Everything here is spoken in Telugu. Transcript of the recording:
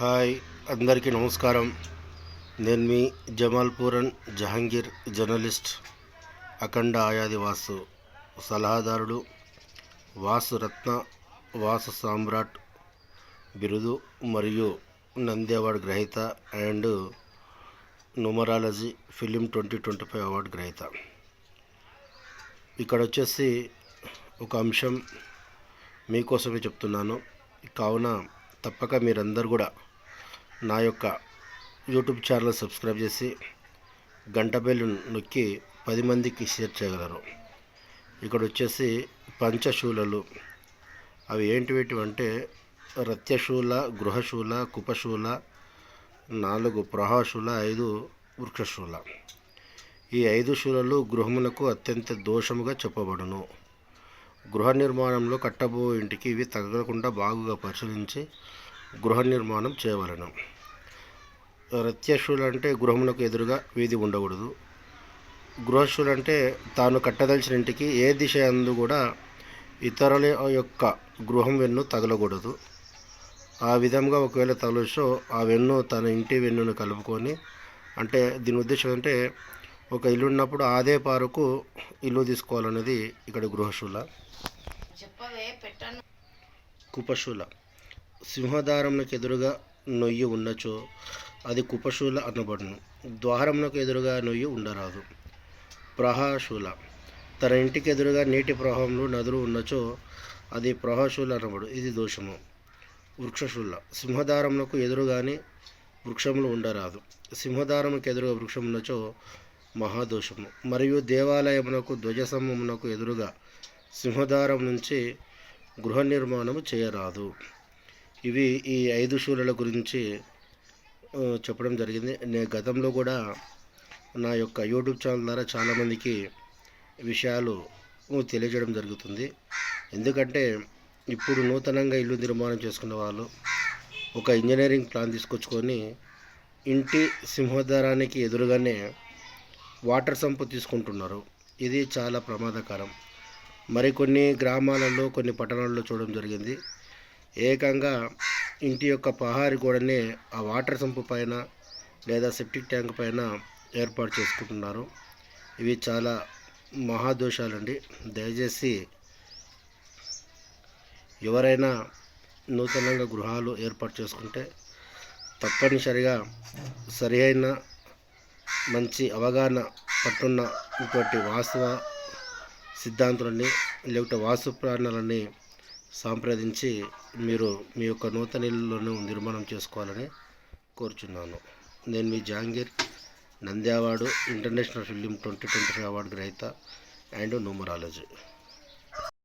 హాయ్ అందరికీ నమస్కారం. నేను మీ జమాల్పూరన్ జహాంగీర్ జర్నలిస్ట్ అఖండ ఆయాది వాసు సలహాదారుడు వాసు రత్న వాసు సామ్రాట్ బిరుదు మరియు నంది అవార్డు గ్రహీత and numerology film twenty twenty five award గ్రహీత. ఇక్కడ వచ్చేసి ఒక అంశం మీకోసమే చెప్తున్నాను. కావున తప్పక మీరందరూ కూడా నా యొక్క యూట్యూబ్ ఛానల్ సబ్స్క్రైబ్ చేసి గంట బెల్ నొక్కి పది మందికి షేర్ చేయగలరు. ఇక్కడ వచ్చేసి పంచశూలలు. అవి ఏంటివేటివి అంటే రత్యశూల గృహశూల కుపశూల నాలుగు ప్రహాశూల ఐదు వృక్షశూల. ఈ ఐదు శూలలు గృహములకు అత్యంత దోషముగా చెప్పబడును. గృహ నిర్మాణంలో కట్టబో ఇంటికి ఇవి తగలకుండా బాగుగా పరిశీలించి గృహ నిర్మాణం చేయవలను. రత్యశూలు అంటే గృహమునకు ఎదురుగా వీధి ఉండకూడదు. గృహశూలు అంటే తాను కట్టదలిచిన ఇంటికి ఏ దిశ అందు కూడా ఇతరుల యొక్క గృహం వెన్ను తగలకూడదు. ఆ విధంగా ఒకవేళ తగలచో ఆ వెన్ను తన ఇంటి వెన్నును కలుపుకొని అంటే దీని ఉద్దేశం అంటే ఒక ఇల్లు ఉన్నప్పుడు అదే పారకు ఇల్లు తీసుకోవాలనేది ఇక్కడ గృహశూల. కుపశూల. సింహదారమునకు ఎదురుగా నొయ్యి ఉన్నచో అది కుపశూల అనబడును. ద్వారమునకు ఎదురుగా నొయ్యి ఉండరాదు. ప్రహాశూల. తన ఇంటికి ఎదురుగా నీటి ప్రవాహంలో నదులు ఉన్నచో అది ప్రహాశూల అనబడు. ఇది దోషము. వృక్షశూల. సింహదారమునకు ఎదురుగాని వృక్షములు ఉండరాదు. సింహదారంకి ఎదురుగా వృక్షం ఉన్నచో మహాదోషము. మరియు దేవాలయమునకు ధ్వజస్తంభమునకు ఎదురుగా సింహదారం నుంచి గృహ నిర్మాణము చేయరాదు. ఇవి ఈ ఐదు శూలల గురించి చెప్పడం జరిగింది. నేను గతంలో కూడా నా యొక్క యూట్యూబ్ ఛానల్ ద్వారా చాలామందికి విషయాలు తెలియజేయడం జరుగుతుంది. ఎందుకంటే ఇప్పుడు నూతనంగా ఇల్లు నిర్మాణం చేసుకున్న వాళ్ళు ఒక ఇంజనీరింగ్ ప్లాన్ తీసుకొచ్చుకొని ఇంటి సింహద్వారానికి ఎదురుగానే వాటర్ సంపు తీసుకుంటున్నారు. ఇది చాలా ప్రమాదకరం. మరికొన్ని గ్రామాలలో కొన్ని పట్టణాల్లో చూడడం జరిగింది. ఏకంగా ఇంటి యొక్క పహారి గోడనే ఆ వాటర్ సంపు పైన లేదా సెప్టిక్ ట్యాంక్ పైన ఏర్పాటు చేసుకుంటున్నారు. ఇవి చాలా మహాదోషాలండి. దయచేసి ఎవరైనా నూతనంగా గృహాలు ఏర్పాటు చేసుకుంటే తప్పనిసరిగా సరి అయిన మంచి అవగాహన పట్టున్న ఇటువంటి వాస్తవ సిద్ధాంతులని లేకపోతే వాస్తు ప్రాణాలని సంప్రదించి మీరు మీ యొక్క నూతన ఇల్లులను నిర్మాణం చేసుకోవాలని కోరుచున్నాను. నేను మీ Jangir నంద్యావాడు international film twenty twenty five award గ్రహీత అండ్ న్యూమరాలజీ.